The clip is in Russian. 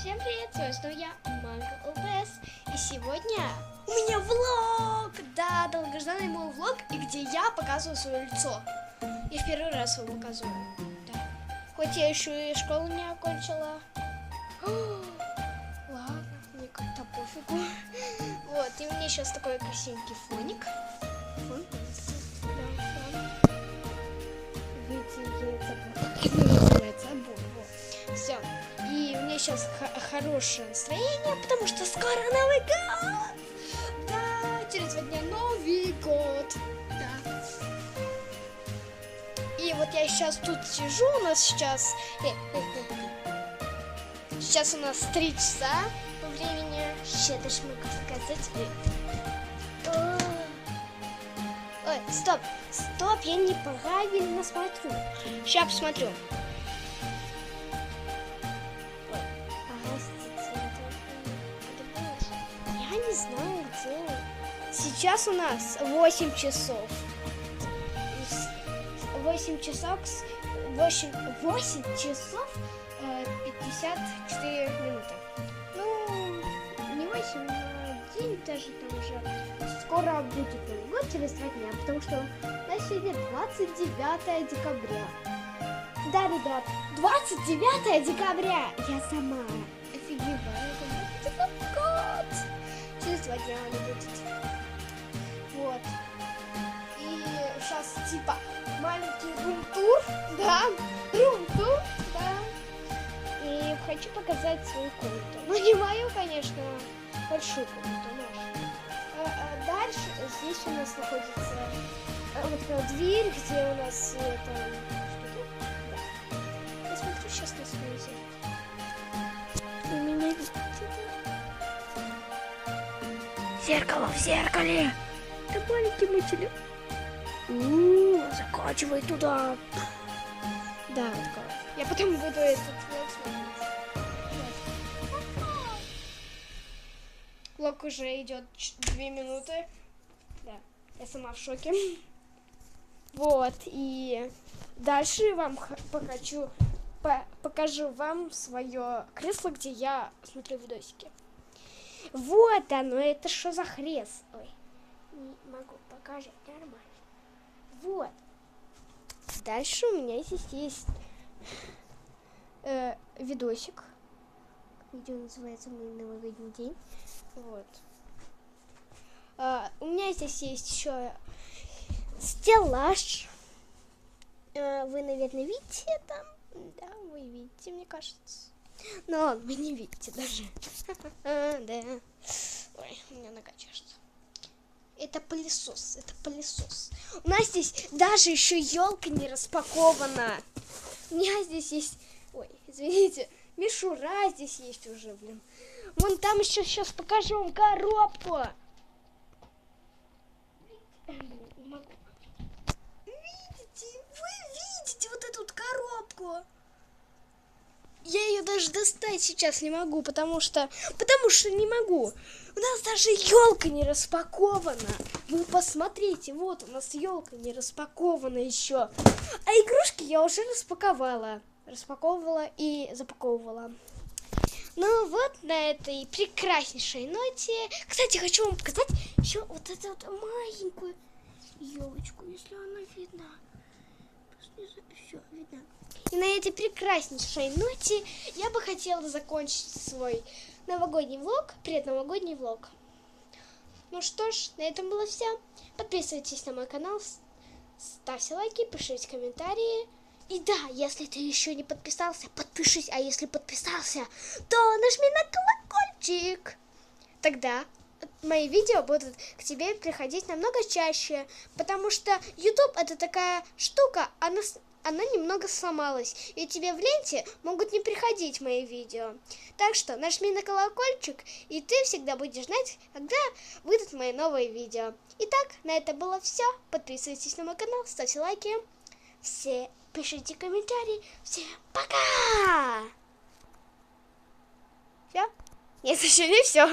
Всем привет, с вами снова я, Манго ЛПС. И сегодня у меня влог! Да, долгожданный мой влог, и где я показываю свое лицо. Я в первый раз его показываю. Да. Хоть я еще и школу не окончила. Ладно, мне как-то пофигу. Вот, и у меня сейчас такой красивенький фоник. Хорошее настроение, потому что скоро Новый год. Да, через два дня Новый год. Да. И вот я сейчас тут сижу, у нас сейчас... э, э, э, Сейчас у нас три часа по времени. Сейчас даже могу сказать. Э, о. Ой, стоп, стоп, я неправильно смотрю. Сейчас посмотрю. Знаю, где. Сейчас у нас 8 часов. 8 часов, 8, 8 часов э, 54 минуты. Ну, не 8, а день даже там уже. Скоро будет Новый год через два дня, потому что у нас сегодня 29 декабря. Да, ребят, 29 декабря я сама офигеваю, Он будет. Вот. И сейчас типа маленький рум-тур, да, рум-тур, да. И хочу показать свою комнату. Ну, не мою, конечно, большую комнату, нашу. А, а дальше здесь у нас находится а, вот дверь, где у нас это... да. Я смотрю сейчас на свою Зеркало в зеркале. Это маленький мой телефон. У, закачивай туда. Да, вот такое. Я потом буду этот влог смотреть. Влог уже идет ч- две минуты. Да, я сама в шоке. Вот, и дальше вам покажу, по- покажу вам свое кресло, где я смотрю видосики. Вот оно, это что за хрест? Ой, не могу показать нормально. Вот. Дальше у меня здесь есть э, видосик. Видео называется «Мой новогодний день». Вот. А, у меня здесь есть еще стеллаж. Э, вы, наверное, видите там? Да, вы видите, мне кажется. Но вы не видите даже. Да. Ой, у меня нога чешется. Это пылесос, это пылесос. У нас здесь даже еще елка не распакована. У меня здесь есть... Ой, извините, мишура здесь есть уже, блин. Вон там еще сейчас покажу вам коробку. Видите? Вы видите вот эту коробку? Я ее даже достать сейчас не могу, потому что... Потому что не могу. У нас даже елка не распакована. Вы посмотрите, вот у нас елка не распакована еще. А игрушки я уже распаковала. Распаковывала и запаковывала. Ну вот на этой прекраснейшей ноте. Кстати, хочу вам показать еще вот эту вот маленькую елочку, если она видна. Все видно. И на этой прекраснейшей ноте я бы хотела закончить свой новогодний влог, предновогодний влог. Ну что ж, на этом было все. Подписывайтесь на мой канал, ставьте лайки, пишите комментарии. И да, если ты еще не подписался, подпишись. А если подписался, то нажми на колокольчик. Тогда мои видео будут к тебе приходить намного чаще, потому что YouTube это такая штука, она, она немного сломалась, и тебе в ленте могут не приходить мои видео. Так что нажми на колокольчик, и ты всегда будешь знать, когда выйдут мои новые видео. Итак, на это было все. Подписывайтесь на мой канал, ставьте лайки. Все пишите комментарии. Всем пока! Все? Нет, еще не все.